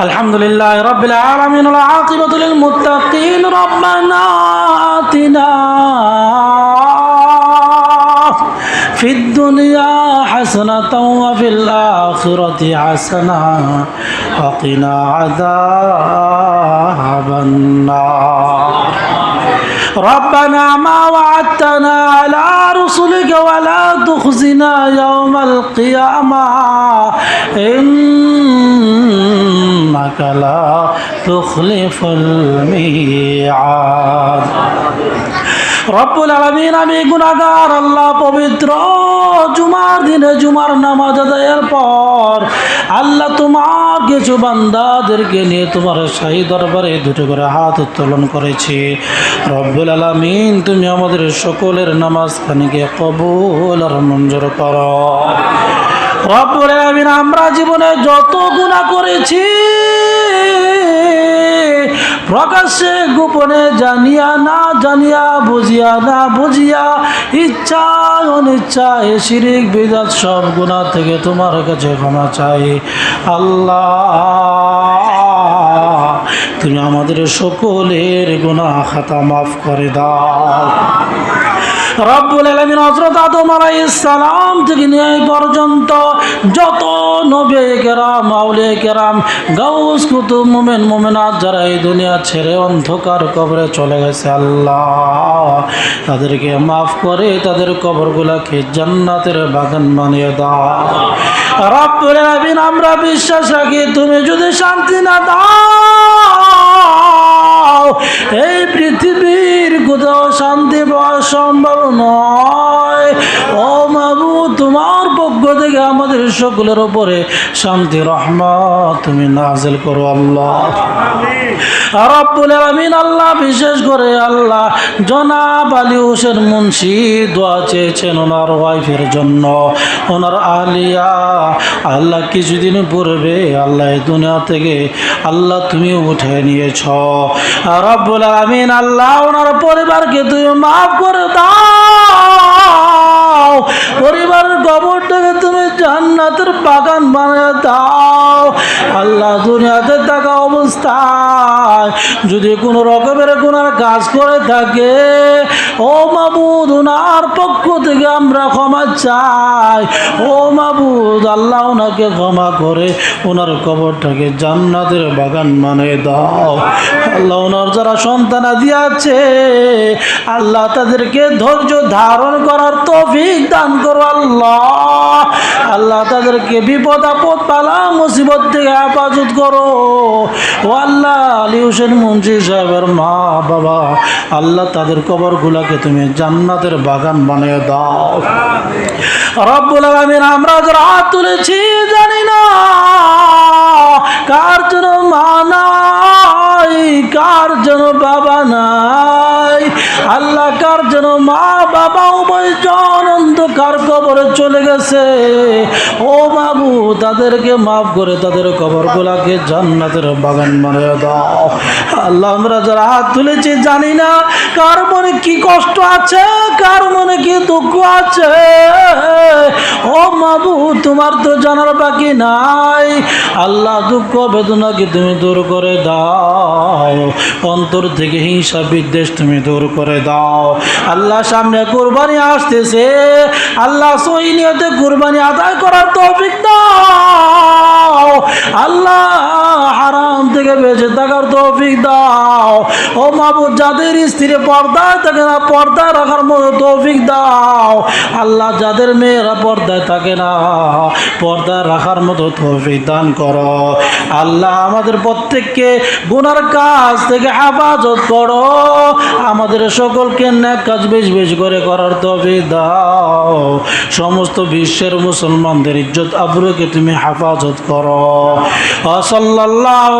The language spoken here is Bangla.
الحمد لله رب العالمين العاقبة للمتقين ربنا آتنا في الدنيا حسنة وفي الآخرة حسنة وقنا عذاب النار ربنا ما وعدتنا على رسلك ولا تخزنا يوم القيامة إنك لا تخلف الميعاد রব্বুল আলমিন আমি গুণাগার আল্লাহ পবিত্র জুমার দিনে জুমার নামাজ আদায়ের পর আল্লাহ তোমার কিছু বান্দাদেরকে নিয়ে তোমার শাহী দরবারে দুটো করে হাত উত্তোলন করেছি রব্বুল আলমিন তুমি আমাদের সকলের নামাজ খানিকে কবুল আর মঞ্জুর করো রব্বুল আলমিন আমরা জীবনে যত গুণা করেছি প্রকাশ্যে গোপনে জানিয়া না জানিয়া, বুঝিয়া না বুঝিয়া, ইচ্ছা অনিচ্ছা এ শিরিক বিদাত সব গুণা থেকে তোমার কাছে ক্ষমা চাই। আল্লাহ, তুমি আমাদের সকলের গুণা খাতা মাফ করে দাও। রব্বুল আলমিন হজরত আদম আলাইহিস সালাম থেকে নিয়ে পর্যন্ত যত নবে কেরাম আউলে কেরাম, গাউস কুতুব মোমেন, মোমেনাত যারা এই দুনিয়া ছেড়ে অন্ধকার কবরে চলে গেছে, আল্লাহ তাদেরকে মাফ করে তাদের কবরগুলাকে জান্নাতের বাগান বানিয়ে দাও। রব্বুল আলমিন, আমরা বিশ্বাস রাখি, তুমি যদি শান্তি না দাও, এই শান্তি পাওয়া সম্ভব নয়। ও মাবু তোমার পক্ষ থেকে আমাদের সকলের উপরে শান্তি, রহমত তুমি নাজেল করো আল্লাহ। রব্বুল আলামিন, আল্লাহ বিশেষ করে আল্লাহ। জনাব আলী হোসেন মুন্সি দোয়া চেয়েছেন ওনার ওয়াইফের জন্য। ওনার আলিয়া, আল্লাহ কিছুদিন পূর্বে আল্লাহ দুনিয়া থেকে আল্লাহ তুমি উঠে নিয়েছ। রব্বুল আলামিন, আল্লাহ ওনার পরিবারকে তুমি মাফ করে দাও। পরিবারের কবরটাকে তুমি জান্নাতের বাগান বানিয়ে দাও। আল্লাহ দুনিয়াতে থাকা অবস্থায় যদি কোনো রকমের গুনার কাজ করে থাকে, ও মাবুদ ওনার পক্ষ থেকে আমরা ক্ষমা চাই। ও মাবুদ, আল্লাহ ওনাকে ক্ষমা করে ওনার কবরটাকে জান্নাতের বাগান মানে দাও। আল্লাহ ওনার যারা সন্তান দিয়েছে আল্লাহ তাদেরকে ধৈর্য ধারণ করার তৌফিক দান করো আল্লাহ। আল্লাহ তাদেরকে বিপদ আপদ পালা মুসিবত থেকে হেফাজত করো। ও আল্লাহ, আলী হোসেন মুন্সি সাহেবের মা, বাবা, আল্লাহ তাদের কবরগুলাকে তুমি জান্নাতের বাগান বানিয়ে দাও। রব্বুল আলামিন, আমরা যারা হাত তুলেছি, জানি না কার জন্য মা নাই, কার জন্য বাবা নাই। আল্লাহ, কার জন্য মা বাবা উভয় জন অন্ধকার কবরে চলে গেছে? ও বাবু, তাদেরকে মাফ করে তাদের কবরগুলাকে জান্নাতের বাগান মানে দাও। আল্লাহ, আমরা যারা হাত তুলেছি জানি না কার মনে কি কষ্ট আছে, কার দুঃখ আছে। ও মাবু, তোমার তো জানার বাকি নাই। আল্লাহ দুঃখ বেদনাকে তুমি দূর করে দাও। অন্তর থেকে হিংসা বিদ্বেষ তুমি দূর করে দাও। আল্লাহ সামনে কোরবানি আসতেছে। আল্লাহ সই নিয়তে কোরবানি আদায় করার তৌফিক দাও। আল্লাহ থেকে বেঁচে থাকার তৌফিক দাও। ও মাবুদ যাদের স্ত্রী পর্দায় থাকে না, পর্দায় রাখার মতো তৌফিক দাও। আল্লাহ যাদের মেয়েরা পর্দায় থাকে না, পর্দায় রাখার মতো তৌফিক দান করো। আল্লাহ আমাদের প্রত্যেককে গুনার কাজ থেকে হেফাজত করো। আমাদের সকলকে ন্যাক কাজ বেশ বেশ করে করার তৌফিক দাও। সমস্ত বিশ্বের মুসলমানদের ইজ্জত আবরুকে তুমি হেফাজত করো। সাল্লাল্লাহু